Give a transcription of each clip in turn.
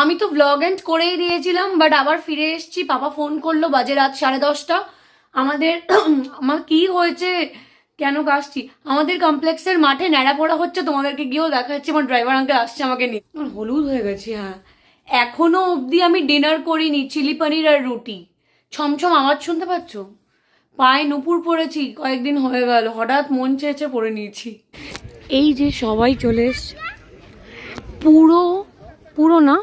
আমি তো blog and করেই দিয়েছিলাম বাট আবার ফিরে এসেছি। পাপা ফোন করল বাজে রাত সাড়ে দশটা। আমাদের, আমার কি হয়েছে? কেন কাশছি? আমাদের কমপ্লেক্সের মাঠে ন্যাড়া পড়া হচ্ছে, তোমাদেরকে গিয়েও দেখা যাচ্ছে আমার ড্রাইভার আঙ্কেল আসছে আমাকে নিয়ে। আমার হলুদ হয়ে গেছে হ্যাঁ। এখনও অবধি আমি ডিনার করিনি, চিলি পনির আর রুটি। ছমছম আওয়াজ শুনতে পাচ্ছ? পায়ে নুপুর পড়েছি কয়েকদিন হয়ে গেল, হঠাৎ মন চেয়েছে পরে নিয়েছি। এই যে সবাই চলে এসছে। পুরো পুরো না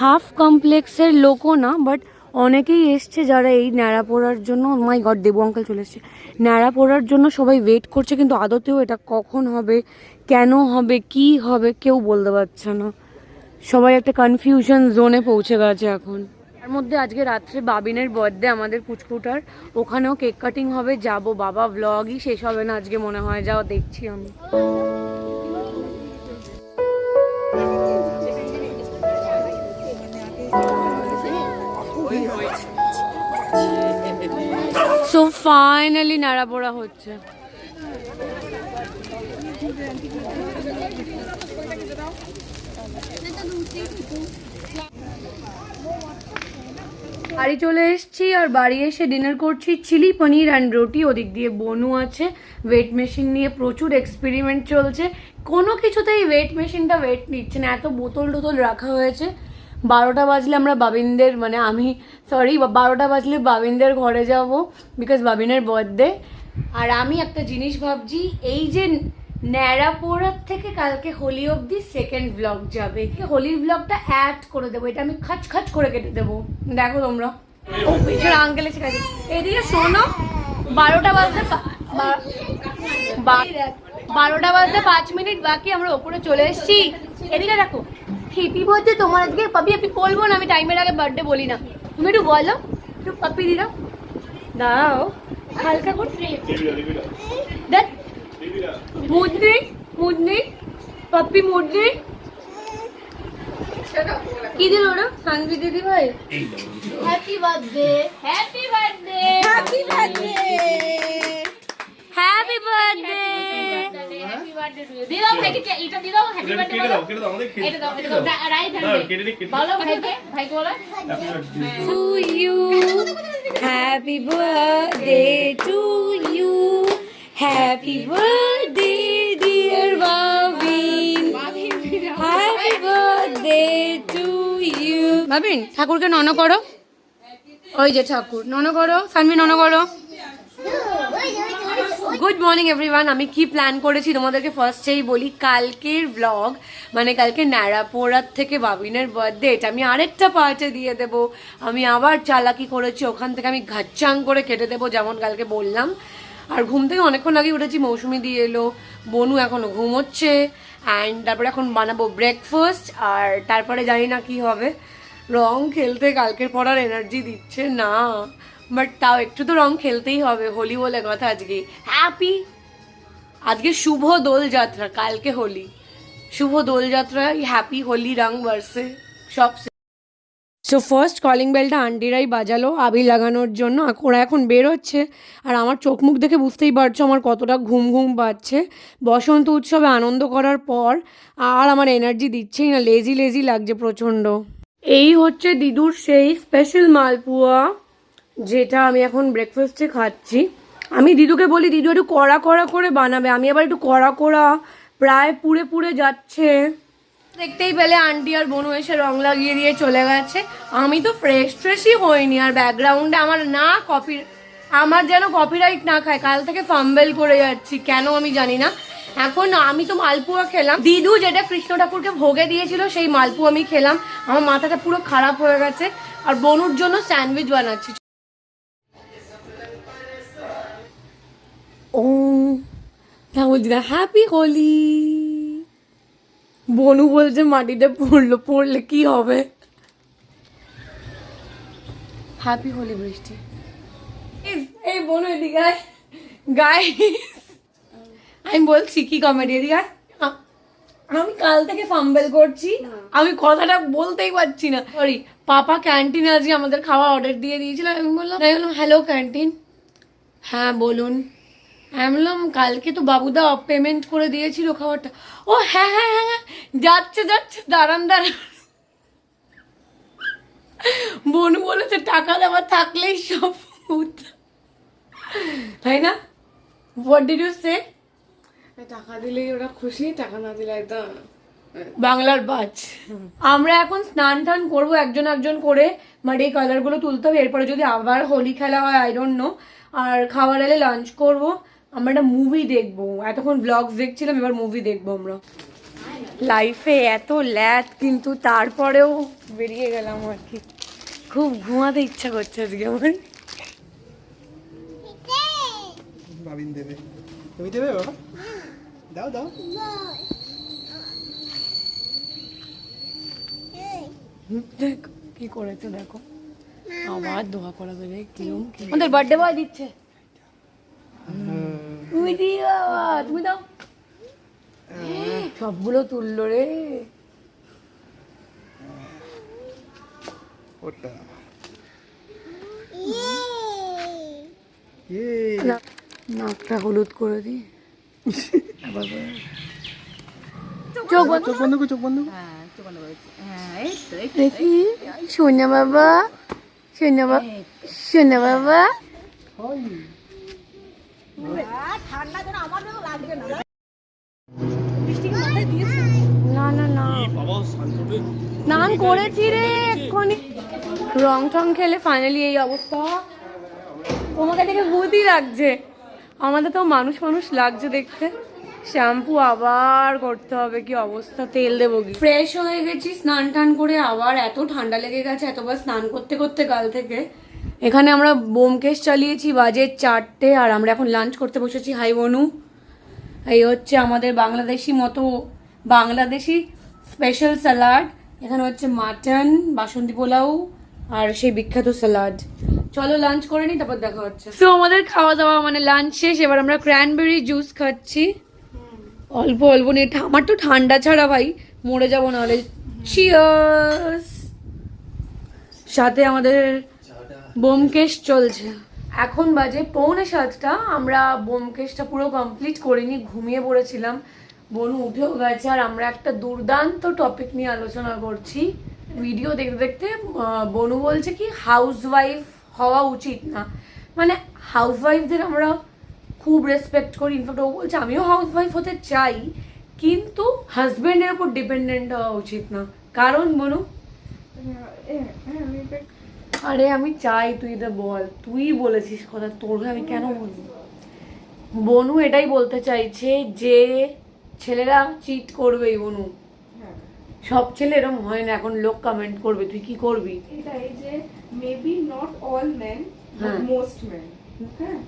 হাফ কমপ্লেক্সের লোকও না বাট অনেকেই এসছে যারা এই ন্যাড়া পড়ার জন্য মাই গড দেবু অঙ্কেল চলে এসছে। ন্যাড়া পড়ার জন্য সবাই ওয়েট করছে, কিন্তু আদতেও এটা কখন হবে, কেন হবে, কি হবে, কেউ বলতে পারছে না। সবাই একটা কনফিউশন জোনে পৌঁছে গেছে এখন। তার মধ্যে আজকে রাত্রে বাবিনের বার্থডে আমাদের পুচকুটার। ওখানেও কেক কাটিং হবে, যাব, বাবা ব্লগই শেষ হবে না আজকে মনে হয়, যাও দেখছি আমি। সো ফাইনালি নাড়া পোড়া হচ্ছে। বাড়ি চলে এসেছি আর বাড়ি এসে ডিনার করছি। চিলি পনির অ্যান্ড রুটি, ওদিক দিয়ে বনু আছে। ওয়েট মেশিন নিয়ে প্রচুর এক্সপেরিমেন্ট চলছে। কোনো কিছুতেই ওয়েট মেশিনটা ওয়েট নিচ্ছে না। এত বোতল টোতল রাখা হয়েছে। বারোটা বাজলে আমরা বাবিনদের মানে আমি সরি বারোটা বাজলে বাবিনদের ঘরে যাব বিকজ বাবিনের বার্থডে আর আমি একটা জিনিস ভাবছি, এই যে ন্যাড়া পোড়ার থেকে কালকে হোলি অবধি সেকেন্ড ব্লগ যাবে। হোলির ব্লগটা অ্যাড করে দেবো, এটা আমি খাচ খাচ করে কেটে দেবো। দেখো তোমরা। ও, পিছনে আঙ্কেল এসে গেছে। এদিকে শোনো, বারোটা বাজতে বারোটা বাজতে পাঁচ মিনিট বাকি, আমরা ওপরে চলে এসেছি। এদিকে দেখো হিপি বলতে তোমার আজকে পাপি আপনি বলব না আমি টাইমের আগে বার্থডে বলি না তুমি একটু বলো একটু পাপি দিদাও দাও হালকা করে দেখ মুদনি মুদনি পাপ্পি মুদনি কি দিল ওরা সানভি দিদি ভাই happy birthday happy birthday happy birthday happy birthday দিদাও ভাইকে কে- এটা দিদাও হ্যাপি কেটে বার্থডে কেটে দাও কেটে দাও আমাদের খেতে দাও এটা দাও রাইট দাও, কেটে দে, কেটে। বলো ভাইকে ভাইকে বলো to you. Happy birthday to you. Happy birthday, dear Bobin. Happy birthday to you. ভাবিন ঠাকুরকে নন করো ওই যে ঠাকুর নন করো সানভি নন করো গুড মর্নিং এভরিওয়ান আমি কি প্ল্যান করেছি তোমাদেরকে ফার্স্টেই বলি, কালকের ব্লগ মানে কালকে ন্যাড়াপোড়ার থেকে বাবিনের বার্থডে এটা আমি আরেকটা পার্টে দিয়ে দেব। আমি আবার চালাকি করেছি, ওখান থেকে আমি ঘাচ্চাং করে কেটে দেবো, যেমন কালকে বললাম। আর ঘুম থেকে অনেকক্ষণ আগে উঠেছি, মৌসুমি দিয়ে এলো, বনু এখনও ঘুমোচ্ছে অ্যান্ড তারপরে এখন বানাবো ব্রেকফাস্ট আর তারপরে জানি না কি হবে। রং খেলতে কালকের পড়ার এনার্জি দিচ্ছে না। বাট তাও একটু তো রং খেলতেই হবে, হোলি বলে কথা আজকে। হ্যাপি আজকে শুভ দোলযাত্রা, কালকে হোলি। শুভ দোলযাত্রায় হ্যাপি হোলি রং বর্ষে, সব সো ফার্স্ট কলিং বেলটা আন্টিরাই বাজালো, আবির লাগানোর জন্য। ওরা এখন বেরোচ্ছে, আর আমার চোখ মুখ দেখে বুঝতেই পারছ আমার কতটা ঘুম ঘুম পাচ্ছে। বসন্ত উৎসবে আনন্দ করার পর আর আমার এনার্জি দিচ্ছেই না লেজি লেজি লাগছে প্রচণ্ড। এই হচ্ছে দিদুর সেই স্পেশাল মালপুয়া। যেটা আমি এখন ব্রেকফাস্টে খাচ্ছি। আমি দিদুকে বলি, দিদু একটু কড়া কড়া করে বানাবে। আমি আবার একটু কড়া কড়া, প্রায় পুড়ে পুড়ে যাচ্ছে। দেখতেই পেলে আন্টি আর বোনু এসে রং লাগিয়ে দিয়ে চলে গেছে। আমি তো ফ্রেশ ফ্রেশই হইনি আর ব্যাকগ্রাউন্ডে আমার না কপি আমার যেন কপিরাইট না খায়, কাল থেকে ফাম্বেল করে যাচ্ছি। কেন আমি জানি না। এখন আমি তো মালপুয়া খেলাম। দিদু যেটা কৃষ্ণ ঠাকুরকে ভোগে দিয়েছিল, সেই মালপুয়া আমি খেলাম। আমার মাথাটা পুরো খারাপ হয়ে গেছে। আর বনুর জন্য স্যান্ডউইচ বানাচ্ছি। ও না বলছি না হ্যাপি হোলি বনু বলছে মাটিতে পড়ল পড়লে কি হবে? হ্যাপি হোলি বৃষ্টি। এই বনু এদিকে। গাই আমি বলছি কি কমেডি এদিকে। আমি কাল থেকে ফাম্বেল করছি। আমি কথাটা বলতেই পারছি না। সরি পাপা ক্যান্টিনে আজকে আমাদের খাওয়া অর্ডার দিয়ে দিয়েছিল। আমি বললাম আমি বললাম হ্যালো ক্যান্টিন হ্যাঁ বলুন। আমি বললাম কালকে তো বাবুদা পেমেন্ট করে দিয়েছিল খাবারটা ও হ্যাঁ হ্যাঁ হ্যাঁ হ্যাঁ যাচ্ছে যাচ্ছে দাঁড়ান দাঁড়ান। বনু বলেছে টাকা দেওয়া থাকলেই সব। তাই না? হোয়াট ডিড ইউ সে টাকা দিলেই ওরা খুশি টাকা না দিলে একদম বাংলার বাজ। আমরা এখন স্নান টান করব একজন একজন করে মানে এই কালারগুলো তুলতে হবে। এরপরে যদি আবার হোলি খেলা হয় আই ডোন্ট নো আর খাবার এলে লাঞ্চ করব। আমরা একটা মুভি দেখব। এতক্ষণ ব্লগস দেখছিলাম এবার মুভি দেখব আমরা। লাইফে এত ল্যাট কিন্তু তারপরেও বেরিয়ে গেলাম আর কি। খুব ঘুমাতে ইচ্ছা করছে আজকে আমার। বাবিন দেবে। তুমি দেবে বাবা? দাও দাও। দেখো কি করেছে দেখো। আবার দোয়া করা রে কিরম কি। আমাদের বার্থডে বয় দিচ্ছে। তুমি দিও। বাবা, তুমি দাও সবগুলো তুললো রে। ওটা। ইয়ে। নাকটা হলুদ করে দি। আবার। চোখ বন্ধ চোখ বন্ধ চোখ বন্ধ দেখি সোনা বাবা সোনা বাবা সোনা বাবা। না না না স্নান করেছি রে এক্ষুনি। রং টং খেলে ফাইনালি এই অবস্থা। তোমাকে দেখে ভূতই লাগছে। আমাদের তো মানুষ মানুষ লাগছে দেখতে। শ্যাম্পু আবার করতে হবে, কি অবস্থা? তেল দেবো ফ্রেশ হয়ে গেছি, স্নান টান করে আবার এত ঠান্ডা লেগে গেছে, এতবার স্নান করতে করতে কাল থেকে। এখানে আমরা বোমকেশ চালিয়েছি, বাজে চারটে, আর আমরা এখন লাঞ্চ করতে বসেছি। হাই বনু এই হচ্ছে আমাদের বাংলাদেশি মতো বাংলাদেশি স্পেশাল স্যালাড এখানে হচ্ছে মাটন বাসন্তী পোলাও, আর সেই বিখ্যাত স্যালাড চলো লাঞ্চ করে নিই তারপর দেখা হচ্ছে। তো আমাদের খাওয়া দাওয়া মানে লাঞ্চ শেষ। এবার আমরা ক্র্যানবেরি জুস খাচ্ছি। অল্প অল্প নিয়ে আমার তো ঠান্ডা ছাড়া ভাই, মরে যাব নাহলে। সাথে আমাদের বোমকেশ চলছে। এখন বাজে পৌনে সাতটা। আমরা বোমকেশটা পুরো কমপ্লিট করিনি ঘুমিয়ে পড়েছিলাম। বনু উঠেও গেছে আর আমরা একটা দুর্দান্ত টপিক নিয়ে আলোচনা করছি। ভিডিও দেখতে দেখতে বনু বলছে কি হাউস ওয়াইফ হওয়া উচিত না। মানে হাউস ওয়াইফদের আমরা খুব রেসপেক্ট করি। ইনফ্যাক্ট ও বলছে আমিও হাউস ওয়াইফ হতে চাই কিন্তু হাজব্যান্ডের উপর ডিপেন্ডেন্ট হওয়া উচিত না। কারণ বনু? আরে আমি চাই তুই এটা বল। তুই বলেছিস কথা তোর হয়ে আমি কেন বলব? বনু এটাই বলতে চাইছে যে ছেলেরা চিট করবেই বনু। সব ছেলে এরকম হয় না এখন লোক কমেন্ট করবে তুই কি করবি? এটাই যে মেবি নট অল মেন হ্যাঁ। মোস্ট মেন হ্যাঁ।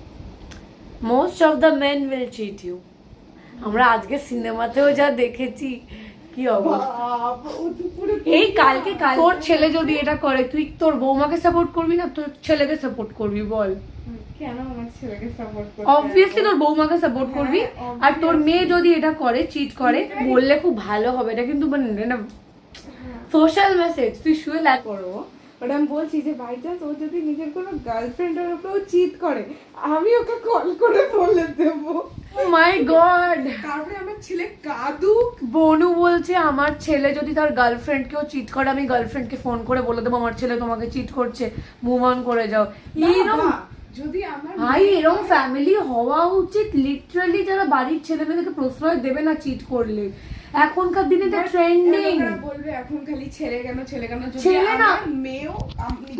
Most of the men will cheat you আমরা আজকে সিনেমাতেও যা দেখেছি কি অবস্থা? এই কালকে কাল তোর ছেলে যদি এটা করে তুই তোর বৌমাকে সাপোর্ট করবি না? তোর ছেলেকে সাপোর্ট করবি বল। কেন আমার ছেলেকে সাপোর্ট করতে অবভিয়াসলি তোর বৌমাকে সাপোর্ট করবি। হ্যাঁ, আর তোর মেয়ে যদি এটা করে চিট করে বললে খুব ভালো হবে। এটা কিন্তু মানে না সোশ্যাল মেসেজ তুই শুয়ে লাগ করব বাট আমি বলছি যে বাই চান্স ও যদি নিজের কোনো গার্লফ্রেন্ডের উপরেও চিট করে আমি ওকে কল করে বলে দেবো। মাই গড তারপরে আমার ছেলে কাদুক বনু বলছে আমার ছেলে যদি তার গার্লফ্রেন্ডকেও চিট করে আমি গার্লফ্রেন্ডকে ফোন করে বলে দেবো আমার ছেলে তোমাকে চিট করছে। মুভ অন করে যাও। এরকম যদি আমার ভাই এরকম ফ্যামিলি হওয়া উচিত লিটারালি যারা বাড়ির ছেলে মেয়েদেরকে প্রশ্রয় দেবে না চিট করলে। এখনকার দিনে তো ট্রেন্ডিং বলবে এখন খালি ছেলে কেন ছেলে কেন? ছেলে না। মেয়েও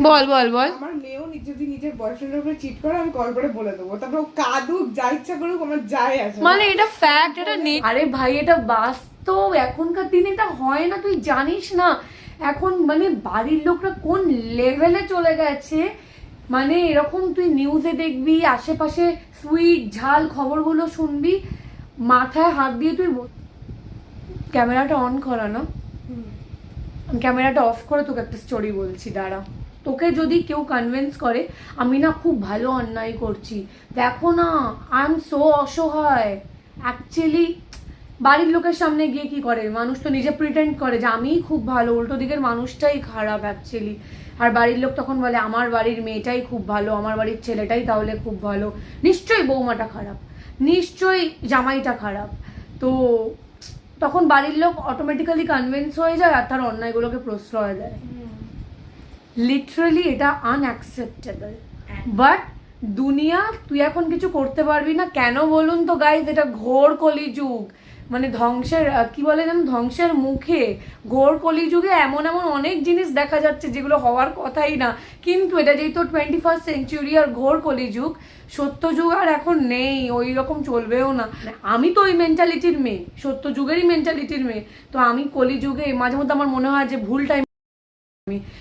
বল বল বল। আমার মেয়েও যদি নিজের বয়ফ্রেন্ডের উপরে চিট করে আমি কল করে বলে দেবো। তারপর কাদুক যা ইচ্ছা করুক আমার যায় আছে মানে এটা ফ্যাক্ট এটা নেই আরে ভাই এটা বাস্তব। এখনকার দিনে এটা হয় না তুই জানিস না। এখন মানে বাড়ির লোকরা কোন লেভেলে চলে গেছে? মানে এরকম তুই নিউজে দেখবি আশেপাশে সুইট ঝাল খবরগুলো শুনবি মাথায় হাত দিয়ে তুই ক্যামেরাটা অন করা না। ক্যামেরাটা অফ করে তোকে একটা স্টোরি বলছি দাঁড়া। তোকে যদি কেউ কনভিন্স করে আমি না খুব ভালো অন্যায় করছি। দেখো না আই এম সো অসহায়। অ্যাকচুয়ালি বাড়ির লোকের সামনে গিয়ে কি করে? মানুষ তো নিজে প্রিটেন্ড করে যে আমিই খুব ভালো উল্টো দিকের মানুষটাই খারাপ অ্যাকচুয়ালি আর বাড়ির লোক তখন বলে আমার বাড়ির মেয়েটাই খুব ভালো আমার বাড়ির ছেলেটাই তাহলে খুব ভালো। নিশ্চয়ই বৌমাটা খারাপ। নিশ্চয়ই জামাইটা খারাপ। তো তখন বাড়ির লোক অটোমেটিক্যালি কনভিন্স হয়ে যায় আর তার অন্যায়গুলোকে প্রশ্রয় দেয়। লিটারালি এটা আনঅ্যাকসেপ্টেবল বাট দুনিয়া, তুই এখন কিছু করতে পারবি না। কেন বলুন তো গাইজ এটা ঘোর কলিযুগ। মানে ধ্বংসের কি বলে যেন, ধ্বংসের মুখে ঘোর কলিযুগে এমন এমন অনেক জিনিস দেখা যাচ্ছে যেগুলো হওয়ার কথাই না। কিন্তু এটা যেহেতু টোয়েন্টি ফার্স্ট সেঞ্চুরি আর ঘোর কলিযুগ সত্য যুগ আর এখন নেই ওই রকম চলবেও না। আমি তো ওই মেন্টালিটির মেয়ে সত্য যুগেরই মেন্টালিটির মেয়ে। তো আমি কলিযুগে মাঝে মধ্যে আমার মনে হয় যে ভুল টাইম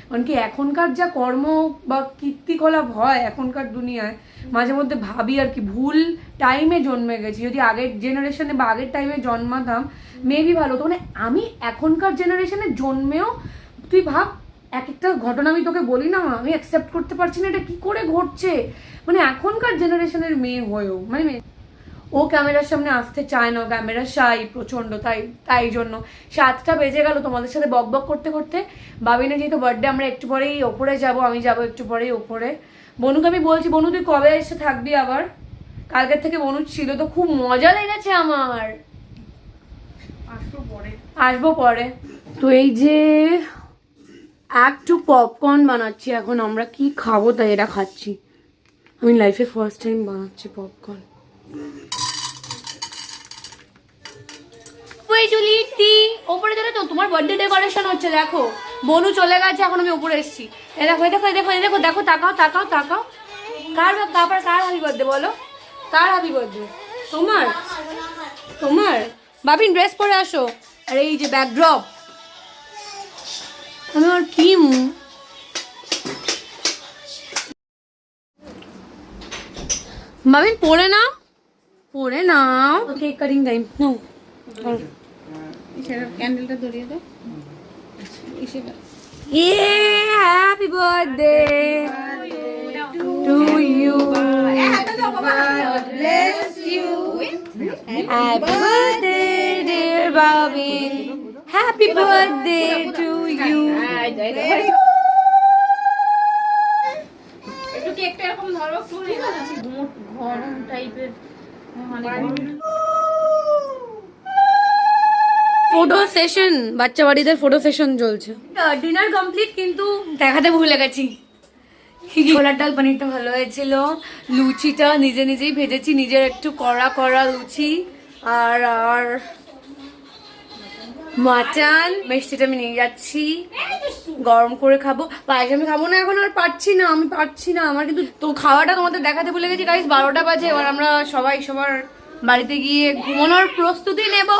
কারণ কি, এখনকার যা কর্ম বা কীর্তিকলাপ হয় এখনকার দুনিয়ায়, মাঝে মধ্যে ভাবি আর কি, ভুল টাইমে জন্মে গেছি। যদি আগের জেনারেশনে বা আগের টাইমে জন্মাতাম মেবি ভালো হতো। মানে আমি এখনকার জেনারেশনে জন্মেও, তুই ভাব এক একটা ঘটনা আমি তোকে বলি না, আমি অ্যাকসেপ্ট করতে পারছি না, এটা কি করে ঘটছে? মানে এখনকার জেনারেশনের মেয়ে হয়েও মানে ও ক্যামেরার সামনে আসতে চায় না ক্যামেরা শাই প্রচণ্ড তাই তাই জন্য। সাতটা বেজে গেল তোমাদের সাথে বক বক করতে করতে। বাবিনা যেহেতু বার্থডে আমরা একটু পরেই ওপরে যাব আমি যাব একটু পরেই ওপরে। বনুকে আমি বলছি বনু তুই কবে এসে থাকবি আবার? কালকের থেকে বনু ছিল তো খুব মজা লেগেছে আমার। আসব পরে। তো এই যে একটু পপকর্ন বানাচ্ছি এখন আমরা কি খাব তাই এটা খাচ্ছি। আমি লাইফে ফার্স্ট টাইম বানাচ্ছি পপকর্ন ওই জুলিটি ওপরে চলে তো তোমার বার্থডে ডেকোরেশন হচ্ছে দেখো। বনু চলে গেছে এখন আমি উপরে এসেছি। এই দেখো দেখো দেখো দেখো দেখো তাকাও তাকাও তাকাও। কার কাপড় কার হ্যাপি বার্থডে বলো? কার হ্যাপি বার্থডে তোমার? তোমার? বাবিন ড্রেস পরে আসো। আর এই যে ব্যাকড্রপ আমি আর কি বাবিন পরে নাও। পরে নাও। কেক কাটিং টাইম নাও ক্যান্ডেলটা ধরিয়ে দাও Yeah, happy birthday to you. Bless you. Happy birthday, dear Bobby. Happy birthday to you. একটু কেকটা এরকম ধরো একটু টাইপের মানে ফটো সেশন বাচ্চা বাড়িদের ফটো সেশন চলছে ডিনার কমপ্লিট কিন্তু দেখাতে ভুলে গেছি। ছোলার ডাল পানিরটা ভালো হয়েছিল। লুচিটা নিজে নিজেই ভেজেছি নিজের একটু কড়া কড়া লুচি আর আর মাটন মিষ্টিটা আমি নিয়ে যাচ্ছি। গরম করে খাব। পায়েস আমি খাব না এখন আর পারছি না আমি পারছি না। আমার কিন্তু তো খাওয়াটা তোমাদের দেখাতে ভুলে গেছি। গাইস বারোটা বাজে এবার আমরা সবাই সবার বাড়িতে গিয়ে ঘুমানোর প্রস্তুতি নেব।